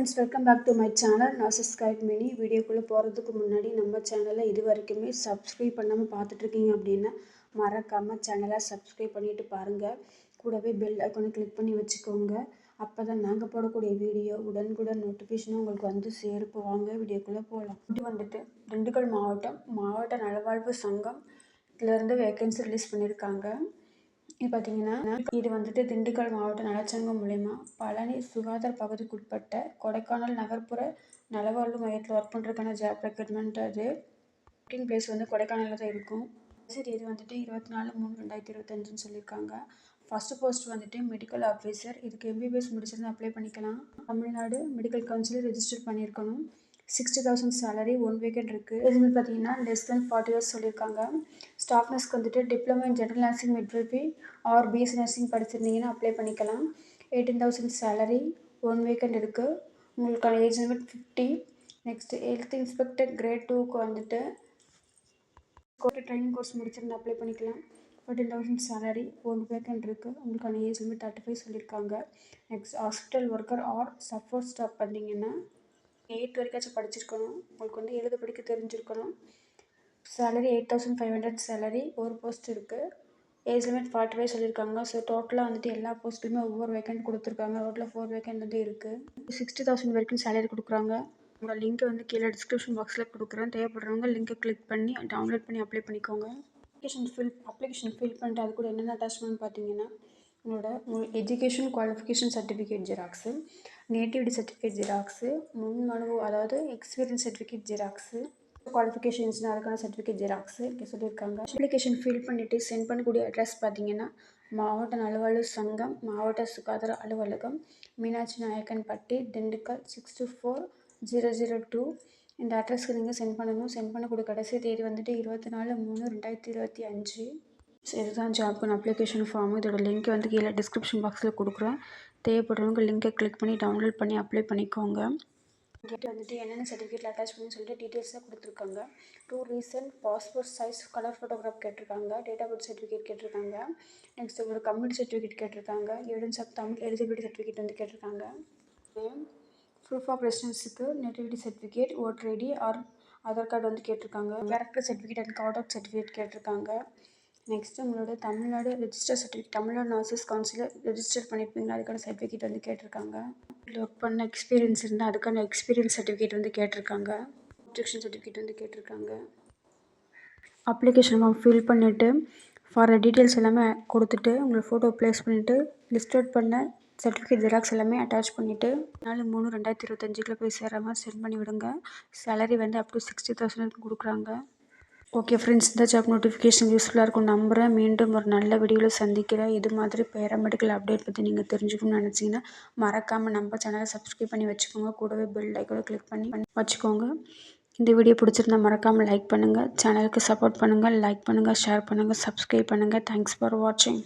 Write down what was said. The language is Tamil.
Friends welcome back to my channel நான் சப்ஸ்கிரைப் மினி வீடியோக்குள்ளே போகிறதுக்கு முன்னாடி நம்ம சேனலை இது வரைக்குமே சப்ஸ்கிரைப் பண்ணாமல் பார்த்துட்ருக்கீங்க அப்படின்னா மறக்காமல் சேனலை சப்ஸ்கிரைப் பண்ணிவிட்டு பாருங்கள் கூடவே பெல் ஐக்கனை கிளிக் பண்ணி வச்சுக்கோங்க. அப்போ தான் நாங்கள் போடக்கூடிய வீடியோ உடனுக்குடன் நோட்டிஃபிகேஷனும் உங்களுக்கு வந்து சேர்ப்பு வாங்க வீடியோக்குள்ளே போகலாம் இது வந்துட்டு திண்டுக்கல் மாவட்டம் மாவட்ட நலவாழ்வு சங்கம். இதுலேருந்து வேக்கன்சி ரிலீஸ் பண்ணியிருக்காங்க இது பார்த்தீங்கன்னா இது வந்துட்டு திண்டுக்கல் மாவட்ட நலச்சங்கம் மூலயமா பழனி சுகாதார பகுதிக்குட்பட்ட கொடைக்கானல் நகர்ப்புற நலவாழ்வு மையத்தில் ஒர்க் பண்ணுறதுக்கான ஜாப் ரெக்ரூட்மெண்ட் அது. ஒர்க்கிங் பிளேஸ் வந்து கொடைக்கானலில் தான் இருக்கும். சரி இது வந்துட்டு இருபத்தி நாலு மூணு ரெண்டாயிரத்தி இருபத்தஞ்சுன்னு சொல்லியிருக்காங்க. ஃபஸ்ட்டு போஸ்ட் வந்துட்டு மெடிக்கல் ஆஃபீஸர் இதுக்கு எம்பிபிஎஸ் முடிச்சிருந்து அப்ளை பண்ணிக்கலாம். தமிழ்நாடு மெடிக்கல் கவுன்சிலில் ரெஜிஸ்டர் பண்ணியிருக்கணும். Sixty thousand salary one vacant இருக்குது இது பார்த்தீங்கன்னா லெஸ் தென் ஃபார்ட்டி இயர்ஸ் சொல்லியிருக்காங்க. ஸ்டாஃப் நர்ஸ்க்கு வந்துட்டு diploma in general nursing midwifery or BSc nursing படிச்சிருந்தீங்கன்னா apply பண்ணிக்கலாம். Eighteen thousand salary one vacant இருக்குது உங்களுக்கான age limit fifty next health inspector grade டூக்கு வந்துட்டு கோர்ட்டு ட்ரைனிங் கோர்ஸ் முடிச்சிருந்து அப்ளை பண்ணிக்கலாம். Fourteen thousand salary one vacant இருக்குது உங்களுக்கான ஏஜ் லிமிட் தேர்ட்டி ஃபைவ் சொல்லியிருக்காங்க. Next hospital worker or support staff பண்ணிங்கன்னா எயிட் வரைக்காச்சும் படிச்சிருக்கணும். உங்களுக்கு வந்து எழுத படிக்க தெரிஞ்சிருக்கணும். Salary eight thousand five hundred salary ஒரு போஸ்ட் இருக்குது ஏஜ் லிமிட் ஃபார்ட்டி ஃபைவ் சொல்லியிருக்காங்க ஸோ டோட்டலாக வந்துட்டு எல்லா போஸ்ட்டுமே ஒவ்வொரு வேக்கண்ட் கொடுத்துருக்காங்க. டோட்டலாக ஃபோர் வேக்கண்ட் வந்து இருக்குது சிக்ஸ்டி தௌசண்ட் வரைக்கும் சேலரி கொடுக்குறாங்க. உங்களோட லிங்க்கை வந்து கீழே டிஸ்கிரிப்ஷன் பாக்ஸில் கொடுக்குறேன். தேவைப்படுறவங்க லிங்க்கை கிளிக் பண்ணி டவுன்லோட் பண்ணி அப்ளை பண்ணிக்கோங்க. அப்ளிகேஷன் ஃபில் அப்ளிகேஷன் ஃபில் பண்ணிட்டு அது கூட என்னென்ன அட்டாச்மெண்ட் பார்த்தீங்கன்னா உங்களோட உங்கள் education qualification certificate xerox nativity certificate xerox முன் மனு அதாவது எக்ஸ்பீரியன்ஸ் சர்டிஃபிகேட் ஜெராக்ஸு குவாலிஃபிகேஷன்ஸ்னால் அதுக்கான சர்டிஃபிகேட் ஜெராக்ஸு சொல்லியிருக்காங்க. அப்ளிகேஷன் ஃபில் பண்ணிவிட்டு சென்ட் பண்ணக்கூடிய அட்ரஸ் பார்த்தீங்கன்னா மாவட்ட அலுவலர் சங்கம் மாவட்ட சுகாதார அலுவலகம் Meenakshi Nayakkanpatti Dindigul six two four zero zero two இந்த அட்ரஸ்க்கு நீங்கள் சென்ட் பண்ணணும். சென்ட் பண்ணக்கூடிய கடைசி தேதி வந்துட்டு இருபத்தி நாலு மூணு ரெண்டாயிரத்தி இருபத்தி அஞ்சு. ஸோ இதுதான் ஜாப்க்கான அப்ளிகேஷன் ஃபார்ம் இதோட லிங்க் வந்து கீழே டிஸ்கிரிப்ஷன் பாக்ஸில் கொடுக்குறேன். தேவைப்படுறவங்க லிங்கை கிளிக் பண்ணி டவுன்லோட் பண்ணி அப்ளை பண்ணிக்கோங்க. கேட்டு வந்துட்டு என்னென்ன சர்டிஃபிகேட் அட்டாச் பண்ணி சொல்லிட்டு டீட்டெயில்ஸாக கொடுத்துருக்காங்க. Two recent passport size colour photograph கேட்டிருக்காங்க டேட் ஆஃப் பர்த் சர்டிஃபிகேட் கேட்டிருக்காங்க நெக்ஸ்ட் ஒரு கம்யூனிட்டி சர்டிஃபிகேட் கேட்டிருக்காங்க evidence of Tamil eligibility certificate வந்து கேட்டிருக்காங்க. Proof of ரெசிடென்ஸுக்கு nativity certificate voter ID or Aadhaar card வந்து கேட்டிருக்காங்க. Character certificate and card of certificate கேட்டிருக்காங்க. நெக்ஸ்ட்டு உங்களோட Tamil Nadu register certificate Tamil Nadu nurses கவுன்சிலில் ரெஜிஸ்டர் பண்ணியிருப்பீங்களா அதுக்கான சர்டிஃபிகேட் வந்து கேட்டிருக்காங்க. ஒர்க் பண்ண எக்ஸ்பீரியன்ஸ் இருந்தால் அதுக்கான எக்ஸ்பீரியன்ஸ் சர்டிஃபிகேட் வந்து கேட்டிருக்காங்க. அப்ஜெக்ஷன் சர்டிஃபிகேட் வந்து கேட்டிருக்காங்க. அப்ளிகேஷன் ஃபார்ம் ஃபில் பண்ணிவிட்டு ஃபார் டீட்டெயில்ஸ் எல்லாமே கொடுத்துட்டு உங்களை ஃபோட்டோ ப்ளேஸ் பண்ணிவிட்டு லிஸ்ட் அவுட் பண்ண சர்டிஃபிகேட் ஜெராக்ஸ் எல்லாமே அட்டாச் பண்ணிவிட்டு நாலு மூணு ரெண்டாயிரத்தி இருபத்தஞ்சுக்குள்ளே போய் சேர்கிற மாதிரி சென்ட் பண்ணி விடுங்க சேலரி வந்து அப் டு சிக்ஸ்டி தௌசண்ட் கொடுக்குறாங்க. ஓகே ஃப்ரெண்ட்ஸ் இந்த ஜாப் நோட்டிஃபிகேஷன் யூஸ்ஃபுல்லாக இருக்கும். நம்புகிறேன் மீண்டும் ஒரு நல்ல வீடியோவில் சந்திக்கிறேன். இது மாதிரி பேராமெடிக்கல் அப்டேட் பற்றி நீங்கள் தெரிஞ்சுக்கணும்னு நினச்சிங்கன்னா மறக்காமல் நம்ம சேனலை சப்ஸ்கிரைப் பண்ணி வச்சுக்கோங்க. கூடவே பெல் ஐக்கோட கிளிக் பண்ணி வச்சுக்கோங்க. இந்த வீடியோ பிடிச்சிருந்தா மறக்காமல் லைக் பண்ணுங்கள் சேனலுக்கு சப்போர்ட் பண்ணுங்கள் லைக் பண்ணுங்கள் ஷேர் பண்ணுங்கள் சப்ஸ்கிரைப் பண்ணுங்கள் தேங்க்ஸ் ஃபார் வாட்சிங்